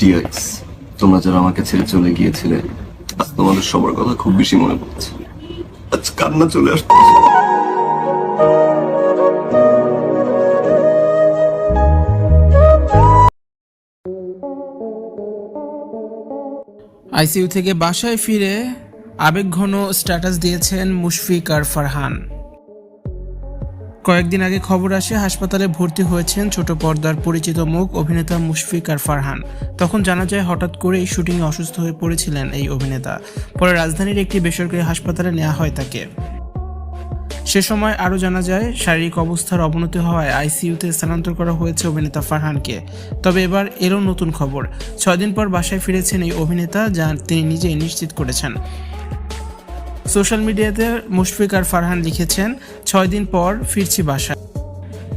Dears তোমরা যারা আমাকে ছেড়ে চলে গিয়েছিলে, আজ তোমাদের সবার কথা খুব বেশি মনে পড়ছে। আজ কান্না চলে আসছে। আইসিইউ থেকে বাসায় ফিরে আবেগঘন স্ট্যাটাস দিয়েছেন মুশফিক আর ফারহান। কয়েকদিন আগে খবর আসে হাসপাতালে ভর্তি হয়েছেন ছোট পর্দার পরিচিত মুখ অভিনেতা মুশফিক আর ফারহান। তখন জানা যায় হঠাৎ করে এই শুটিংয়ে অসুস্থ হয়ে পড়েছিলেন এই অভিনেতা। পরে রাজধানীর একটি বেসরকারি হাসপাতালে নেওয়া হয় তাকে। সে সময় আরও জানা যায়, শারীরিক অবস্থার অবনতি হওয়ায় আইসিইউতে স্থানান্তর করা হয়েছে অভিনেতা ফারহানকে। তবে এবার এরও নতুন খবর। ছয় দিন পর বাসায় ফিরেছেন এই অভিনেতা, যা তিনি নিজেই নিশ্চিত করেছেন। সোশ্যাল মিডিয়াতে মুশফিক আর ফারহান লিখেছেন, ছয় দিন পর ফিরছি বাসা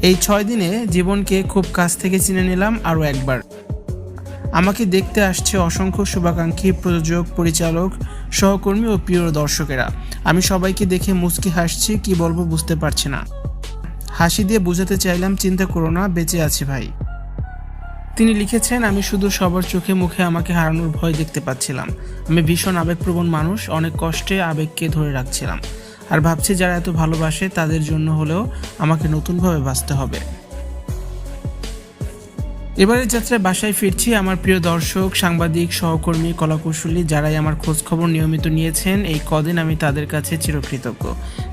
এই ছয় দিনে জীবনকে খুব কাছ থেকে চিনে নিলাম আরও একবার। আমাকে দেখতে আসছে অসংখ্য শুভাকাঙ্ক্ষী, প্রযোজক, পরিচালক, সহকর্মী ও প্রিয় দর্শকেরা। আমি সবাইকে দেখে মুচকি হাসছি, কি বলব বুঝতে পারছি না। হাসি দিয়ে বোঝাতে চাইলাম, চিন্তা করো না, বেঁচে আছি ভাই। তিনি লিখেছেন, আমি শুধু সবার চোখে মুখে আমাকে হারানোর ভয় দেখতে পাচ্ছিলাম। আমি ভীষণ আবেগপ্রবণ মানুষ, অনেক কষ্টে আবেগকে ধরে রাখছিলাম। আর ভাবছি যারা এত ভালোবাসে তাদের জন্য হলেও আমাকে নতুনভাবে বাঁচতে হবে। এবারের যাত্রায় বাসায় ফিরছি আমার প্রিয় দর্শক, সাংবাদিক, সহকর্মী, কলাকুশলী যারাই আমার খোঁজখবর নিয়মিত নিয়েছেন। এই কদিন আমি তাদের কাছে চিরকৃতজ্ঞ।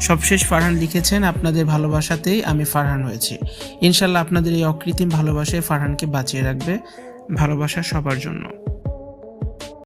সবশেষ ফারহান লিখেছেন, আপনাদের ভালোবাসাতেই আমি ফারহান হয়েছি। ইনশাল্লাহ আপনাদের এই অকৃত্রিম ভালোবাসায় ফারহানকে বাঁচিয়ে রাখবে ভালোবাসা সবার জন্য।